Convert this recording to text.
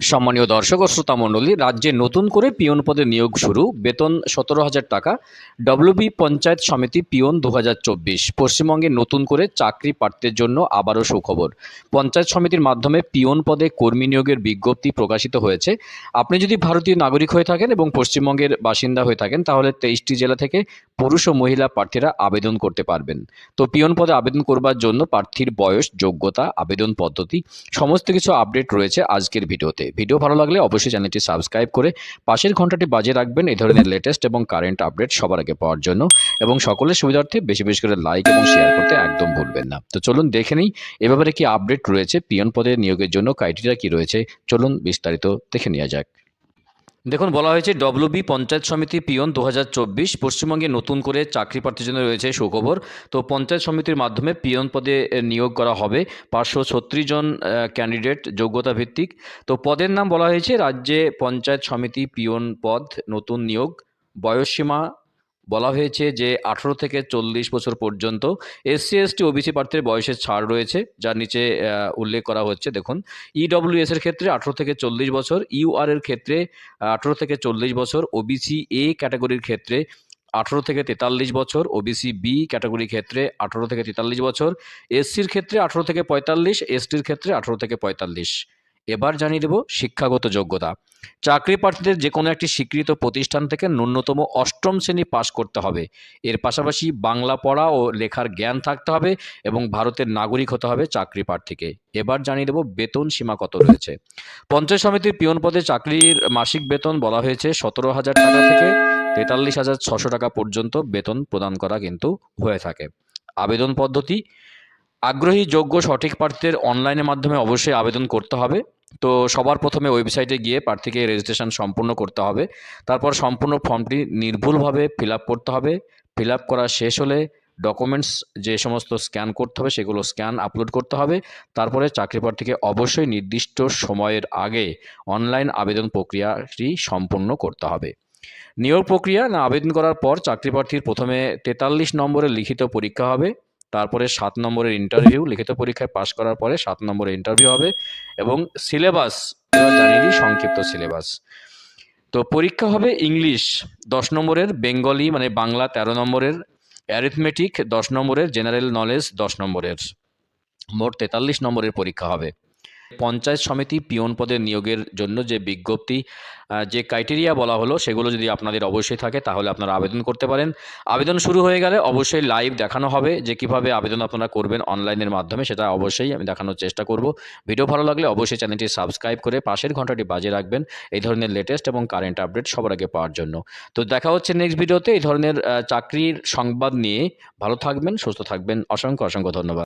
সম্মানীয় দর্শক ও শ্রোতা মণ্ডলী রাজ্যে নতুন করে পিয়ন পদে নিয়োগ শুরু, বেতন সতেরো হাজার টাকা ডব্লিউবি পঞ্চায়েত সমিতি পিয়ন দু হাজার চব্বিশ। পশ্চিমবঙ্গে নতুন করে চাকরি প্রার্থীর জন্য আবারও সুখবর। পঞ্চায়েত সমিতির মাধ্যমে পিয়ন পদে কর্মী নিয়োগের বিজ্ঞপ্তি প্রকাশিত হয়েছে। আপনি যদি ভারতীয় নাগরিক হয়ে থাকেন এবং পশ্চিমবঙ্গের বাসিন্দা হয়ে থাকেন, তাহলে তেইশটি জেলা থেকে পুরুষ ও মহিলা প্রার্থীরা আবেদন করতে পারবেন। তো পিয়ন পদে আবেদন করবার জন্য প্রার্থীর বয়স, যোগ্যতা, আবেদন পদ্ধতি, সমস্ত কিছু আপডেট রয়েছে আজকের ভিডিওতে। ভিডিও ভালো লাগলে অবশ্যই চ্যানেলটি সাবস্ক্রাইব করে পাশের ঘন্টাটি বাজে রাখবেন। এই ধরনের লেটেস্ট এবং কারেন্ট আপডেট সবার আগে পাওয়ার জন্য এবং সকলের সুবিধার্থে বেশি বেশি করে লাইক এবং শেয়ার করতে একদম ভুলবেন না। তো চলুন দেখে নিই এ ব্যাপারে কি আপডেট রয়েছে, পিয়ন পদে নিয়োগের জন্য ক্রাইটেরিয়া কি রয়েছে? চলুন বিস্তারিত দেখে নেওয়া যাক। দেখুন, বলা হয়েছে ডব্লিউবি পঞ্চায়েত সমিতি পিয়ন দু হাজার চব্বিশ পশ্চিমবঙ্গে নতুন করে চাকরি প্রার্থীর জন্য রয়েছে সুখবর। তো পঞ্চায়েত সমিতির মাধ্যমে পিয়ন পদে নিয়োগ করা হবে পাঁচশো ছত্রিশ জন ক্যান্ডিডেট যোগ্যতা ভিত্তিক তো পদের নাম বলা হয়েছে, রাজ্যে পঞ্চায়েত সমিতি পিয়ন পদ, নতুন নিয়োগ, বয়সসীমা বলা হয়েছে যে আঠেরো থেকে চল্লিশ বছর পর্যন্ত এসসি, এসটি, ওবিসি প্রার্থীর বয়সের ছাড় রয়েছে, যার নিচে উল্লেখ করা হচ্ছে। দেখুন ইডব্লিউএস এর ক্ষেত্রে আঠেরো থেকে চল্লিশ বছর ইউআর এর ক্ষেত্রে আঠেরো থেকে চল্লিশ বছর ওবিসি এ ক্যাটাগরির ক্ষেত্রে আঠেরো থেকে তেতাল্লিশ বছর ওবিসি বি ক্যাটাগরির ক্ষেত্রে আঠারো থেকে তেতাল্লিশ বছর এসসির ক্ষেত্রে আঠেরো থেকে পঁয়তাল্লিশ এসটির ক্ষেত্রে আঠেরো থেকে পঁয়তাল্লিশ। এবার জানিয়ে দেব শিক্ষাগত যোগ্যতা। চাকরি প্রার্থীদের যে কোনো একটি স্বীকৃত প্রতিষ্ঠান থেকে ন্যূনতম অষ্টম শ্রেণি পাশ করতে হবে। এর পাশাপাশি বাংলা পড়া ও লেখার জ্ঞান থাকতে হবে এবং ভারতের নাগরিক হতে হবে চাকরি প্রার্থীকে। এবার জানিয়ে দেব বেতন সীমা কত রয়েছে। পঞ্চায়েত সমিতির পিয়ন পদে চাকরির মাসিক বেতন বলা হয়েছে সতেরো হাজার টাকা থেকে তেতাল্লিশ হাজার ছশো টাকা পর্যন্ত বেতন প্রদান করা কিন্তু হয়ে থাকে। আবেদন পদ্ধতি আগ্রহী, যোগ্য, সঠিক প্রার্থীদের অনলাইনের মাধ্যমে অবশ্যই আবেদন করতে হবে। তো সবার প্রথমে ওয়েবসাইটে গিয়ে প্রার্থীকে রেজিস্ট্রেশন সম্পূর্ণ করতে হবে। তারপর সম্পূর্ণ ফর্মটি নির্ভুলভাবে ফিল করতে হবে। ফিল করা শেষ হলে ডকুমেন্টস যে সমস্ত স্ক্যান করতে হবে, সেগুলো স্ক্যান আপলোড করতে হবে। তারপরে চাকরি প্রার্থীকে অবশ্যই নির্দিষ্ট সময়ের আগে অনলাইন আবেদন প্রক্রিয়াটি সম্পূর্ণ করতে হবে। নিয়োগ প্রক্রিয়া না আবেদন করার পর চাকরি প্রার্থীর প্রথমে তেতাল্লিশ নম্বরের লিখিত পরীক্ষা হবে। তারপরে সাত নম্বরের ইন্টারভিউ লিখিত পরীক্ষায় পাশ করার পরে সাত নম্বরের ইন্টারভিউ হবে এবং সিলেবাস জানিয়ে দিই সংক্ষিপ্ত সিলেবাস তো পরীক্ষা হবে ইংলিশ, দশ নম্বরের বেঙ্গলি মানে বাংলা তেরো নম্বরের অ্যারিথমেটিক দশ নম্বরের জেনারেল নলেজ দশ নম্বরের। মোট তেতাল্লিশ নম্বরের পরীক্ষা হবে। পঞ্চায়েত সমিতি পিয়ন পদের নিয়োগের জন্য যে বিজ্ঞপ্তি যে ক্রাইটেরিয়া বলা হলো, সেগুলো যদি আপনাদের অবশ্যই থাকে, তাহলে আপনারা আবেদন করতে পারেন। আবেদন শুরু হয়ে গেলে অবশ্যই লাইভ দেখানো হবে যে কীভাবে আবেদন আপনারা করবেন অনলাইনের মাধ্যমে, সেটা অবশ্যই আমি দেখানোর চেষ্টা করব। ভিডিও ভালো লাগলে অবশ্যই চ্যানেলটি সাবস্ক্রাইব করে পাশের ঘন্টাটি বাজিয়ে রাখবেন, এই ধরনের লেটেস্ট এবং কারেন্ট আপডেট সবার আগে পাওয়ার জন্য। তো দেখা হচ্ছে নেক্সট ভিডিওতে এই ধরনের চাকরির সংবাদ নিয়ে। ভালো থাকবেন, সুস্থ থাকবেন, অসংখ্য অসংখ্য ধন্যবাদ।